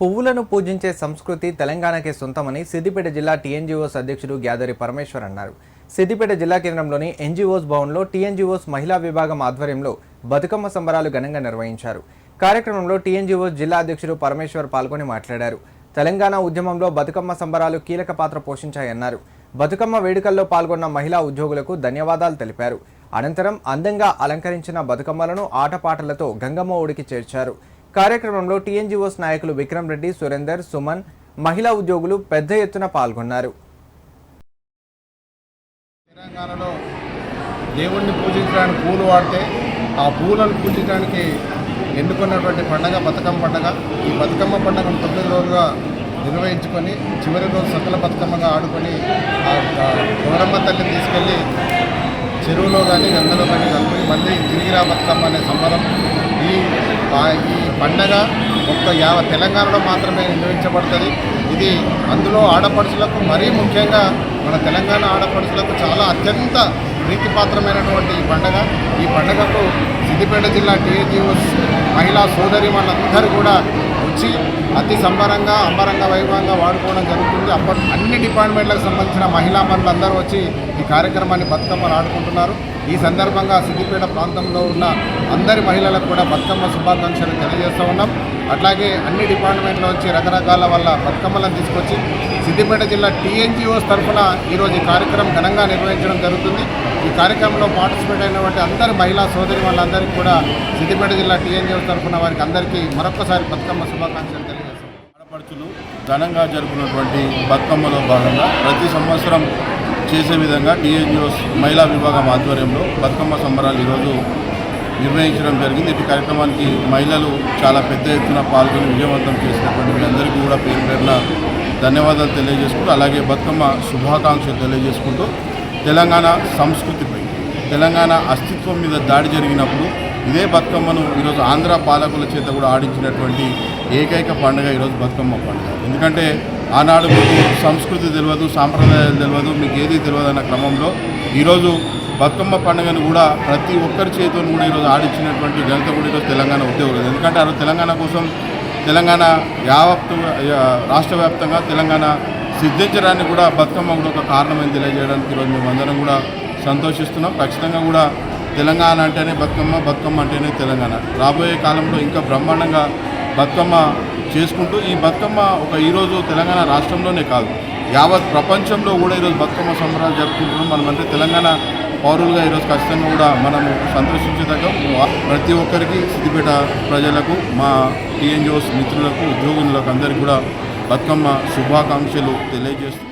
పువ్వులను పూజించే సంస్కృతి తెలంగాణకే సొంతమని సిద్దిపేట జిల్లా టీఎన్జీఓస్ అధ్యక్షుడు గ్యాదరి పరమేశ్వర్ అన్నారు. సిద్దిపేట జిల్లా కేంద్రంలోని ఎన్జీఓస్ భవన్లో టీఎన్జీఓస్ మహిళా విభాగం ఆధ్వర్యంలో బతుకమ్మ సంబరాలు ఘనంగా నిర్వహించారు. కార్యక్రమంలో టీఎన్జీఓస్ జిల్లా అధ్యక్షుడు పరమేశ్వర్ పాల్గొని మాట్లాడారు. తెలంగాణ ఉద్యమంలో బతుకమ్మ సంబరాలు కీలక పాత్ర పోషించాయన్నారు. బతుకమ్మ వేడుకల్లో పాల్గొన్న మహిళా ఉద్యోగులకు ధన్యవాదాలు తెలిపారు. అనంతరం అందంగా అలంకరించిన బతుకమ్మలను ఆటపాటలతో గంగమ్మ ఒడికి చేర్చారు. కార్యక్రమంలో టీఎన్జీఓస్ నాయకులు విక్రమ్ రెడ్డి సురేందర్ సుమన్ మహిళా ఉద్యోగులు పెద్ద ఎత్తున పాల్గొన్నారు. తెలంగాణలో దేవుణ్ణి పూజించడానికి పూలు వాడితే ఆ పూలను పూజించడానికి ఎన్నుకున్నటువంటి పండగ బతుకమ్మ పండగ. ఈ బతుకమ్మ పండగను తొమ్మిది రోజులుగా నిర్వహించుకొని చివరి రోజు సకల బతుకమ్మగా ఆడుకొని ఆ ఆ గౌరమ్మ తల్లిని తీసుకెళ్ళి చెరువులో కానీ గంగలో కానీ మంది గిరిగిరా బతుకమ్మ అనే సంబరం. ఈ ఈ పండగ ఒక్క యావ తెలంగాణలో మాత్రమే నిర్వహించబడుతుంది. ఇది అందులో ఆడపడుచులకు మరీ ముఖ్యంగా మన తెలంగాణ ఆడపడుచులకు చాలా అత్యంత ప్రీతిపాత్రమైనటువంటి ఈ పండగ. ఈ పండగకు సిద్దిపేట జిల్లా టీఏజీఓస్ మహిళా సోదరి వాళ్ళందరూ కూడా వచ్చి అతి సంబరంగా అంబరంగా వైభవంగా వాడుకోవడం జరుగుతుంది. అప్పటి అన్ని డిపార్ట్మెంట్లకు సంబంధించిన మహిళా మనులందరూ వచ్చి ఈ కార్యక్రమాన్ని బతుకమ్మను ఆడుకుంటున్నారు. ఈ సందర్భంగా సిద్దిపేట ప్రాంతంలో ఉన్న అందరి మహిళలకు కూడా బతుకమ్మ శుభాకాంక్షలు తెలియజేస్తూ ఉన్నాం. అట్లాగే అన్ని డిపార్ట్మెంట్లో వచ్చి రకరకాల వాళ్ళ బతుకమ్మలను తీసుకొచ్చి సిద్దిపేట జిల్లా టీఎన్జిఓస్ తరఫున ఈరోజు ఈ కార్యక్రమం ఘనంగా నిర్వహించడం జరుగుతుంది. ఈ కార్యక్రమంలో పార్టిసిపేట్ అయినటువంటి అందరి మహిళా సోదరి వాళ్ళందరికీ కూడా సిద్దిపేట జిల్లా టీఎన్జిఓస్ తరఫున వారికి అందరికీ మరొకసారి బతుకమ్మ శుభాకాంక్షలు తెలియజేస్తాం. ఆడపడుచులు ఘనంగా జరుపుకున్నటువంటి బతుకమ్మలో భాగంగా ప్రతి సంవత్సరం చేసే విధంగా టీఎన్జిఓస్ మహిళా విభాగం ఆధ్వర్యంలో బతుకమ్మ సంబరాలు ఈరోజు నిర్వహించడం జరిగింది. ఇటు కార్యక్రమానికి మహిళలు చాలా పెద్ద ఎత్తున పాల్గొని విజయవంతం చేసినటువంటి మీ అందరికీ కూడా పేరు పేరున ధన్యవాదాలు తెలియజేసుకుంటూ అలాగే బతుకమ్మ శుభాకాంక్షలు తెలియజేసుకుంటూ తెలంగాణ సంస్కృతిపై తెలంగాణ అస్తిత్వం మీద దాడి జరిగినప్పుడు ఇదే బతుకమ్మను ఈరోజు ఆంధ్ర పాలకుల చేత కూడా ఆడించినటువంటి ఏకైక పండుగ ఈరోజు బతుకమ్మ పండుగ. ఎందుకంటే ఆనాడు మీకు సంస్కృతి తెలియదు సాంప్రదాయాలు తెలియదు మీకు ఏది తెలియదు అన్న క్రమంలో ఈరోజు బతుకమ్మ పండుగను కూడా ప్రతి ఒక్కరి చేతితో కూడా ఈరోజు ఆడించినటువంటి ఘనత కూడా ఈరోజు తెలంగాణ ఉద్యోగులు ఎందుకంటే ఆ తెలంగాణ కోసం తెలంగాణ యావత్తు రాష్ట్ర వ్యాప్తంగా తెలంగాణ సిద్ధించడానికి కూడా బతుకమ్మ కూడా ఒక కారణమని తెలియజేయడానికి ఈరోజు మేమందరం కూడా సంతోషిస్తున్నాం. ఖచ్చితంగా కూడా తెలంగాణ అంటేనే బతుకమ్మ బతుకమ్మ అంటేనే తెలంగాణ. రాబోయే కాలంలో ఇంకా బ్రహ్మాండంగా బతుకమ్మ చేసుకుంటూ ఈ బతుకమ్మ ఒక ఈరోజు తెలంగాణ రాష్ట్రంలోనే కాదు యావత్ ప్రపంచంలో కూడా ఈరోజు బతుకమ్మ సంబరాలు జరుపుకుంటున్నాం. మనం అంటే తెలంగాణ పౌరులుగా ఈరోజు ఖచ్చితంగా కూడా మనము సంతోషించదగ్గం. ప్రతి ఒక్కరికి సిద్దిపేట ప్రజలకు మా టీఎన్జిఓస్ మిత్రులకు ఉద్యోగులకు అందరికీ కూడా బతుకమ్మ శుభాకాంక్షలు తెలియజేస్తూ